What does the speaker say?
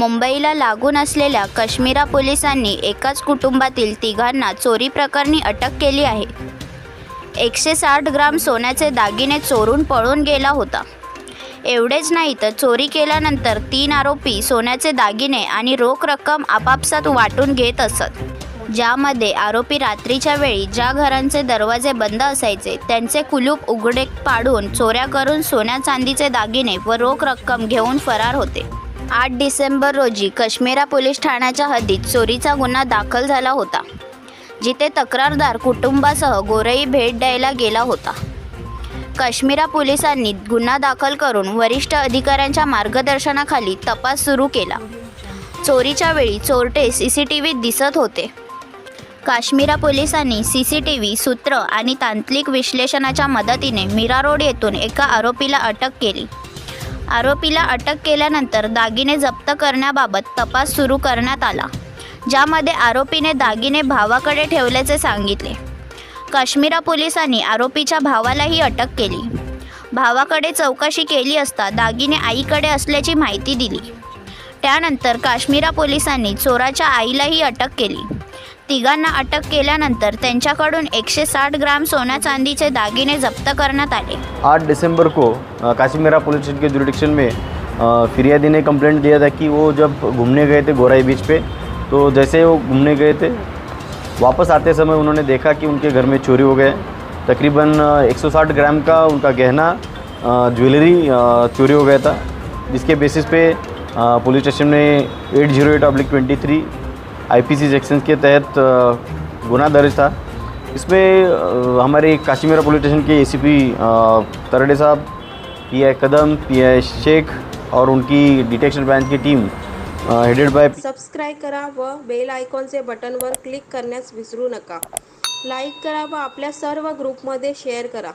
मुंबईला लागून असलेल्या काश्मीरा पोलिसांनी एकाच कुटुंबातील तिघांना चोरी प्रकरणी अटक केली आहे. एकशे साठ ग्राम सोन्याचे दागिने चोरून पळून गेला होता. एवढेच नाही तर चोरी केल्यानंतर तीन आरोपी सोन्याचे दागिने आणि रोख रक्कम आपापसात वाटून घेत असत. ज्यामध्ये आरोपी रात्रीच्या वेळी ज्या घरांचे दरवाजे बंद असायचे त्यांचे कुलूप उघडे पाडून चोऱ्या करून सोन्या चांदीचे दागिने व रोख रक्कम घेऊन फरार होते. आठ डिसेंबर रोजी कश्मीरा पोलीस ठाण्याच्या हद्दीत चोरीचा गुन्हा दाखल झाला होता जिथे तक्रारदार कुटुंबासह गोरई भेट द्यायला गेला होता. काश्मीरा पोलिसांनी गुन्हा दाखल करून वरिष्ठ अधिकाऱ्यांच्या मार्गदर्शनाखाली तपास सुरू केला. चोरीच्या वेळी चोरटे सी सी टी व्हीत दिसत होते. काश्मीरा पोलिसांनी सी सी टी व्ही सूत्र आणि तांत्रिक विश्लेषणाच्या मदतीने मीरा रोड येथून एका आरोपीला अटक केली. आरोपीला अटक केल्यानंतर दागिने जप्त करण्याबाबत तपास सुरू करण्यात आला ज्यामध्ये आरोपीने दागिने भावाकडे ठेवल्याचे सांगितले. काश्मीरा पोलिसांनी आरोपीच्या भावालाही अटक केली. भावाकडे चौकशी केली असता दागिने आईकडे असल्याची माहिती दिली. त्यानंतर काश्मीरा पोलिसांनी चोराच्या आईलाही अटक केली. तिघांना अटक केल्यानंतर त्यांच्याकडून एकशे साठ ग्राम सोन्या चांदीचे दागिने जप्त करण्यात आले. आठ दिसंबर को काश्मीरा काशीमेरा पुलिस स्टेशन के जुरिडिक्शन में अ, फिरियादी ने कंप्लेंट दिया था कि वो जब घूमने गए थे गोराई बीच पे तो जैसे वो घूमने गए थे वापस आते समय उन्होंने देखा कि उनके घर में चोरी हो गए। तकरीबन 160 ग्राम का उनका गहना ज्वेलरी चोरी हो गया था जिसके बेसिस पे पुलिस स्टेशन में eight zero eight oblique twenty three I P C section के तहत गुना दर्ज था। इसमें हमारे काशीमेरा पुलिस स्टेशन के ACP Tarde Saheb, P I Kadam, P I Shaikh और उनकी डिटेक्शन ब्रांच की टीम हेडेड बाय सबस्क्राईब करा व बेल आयकॉनचे बटनवर क्लिक करण्यास विसरू नका। लाईक करा व आपल्या सर्व ग्रुपमध्ये शेअर करा।